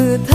มือ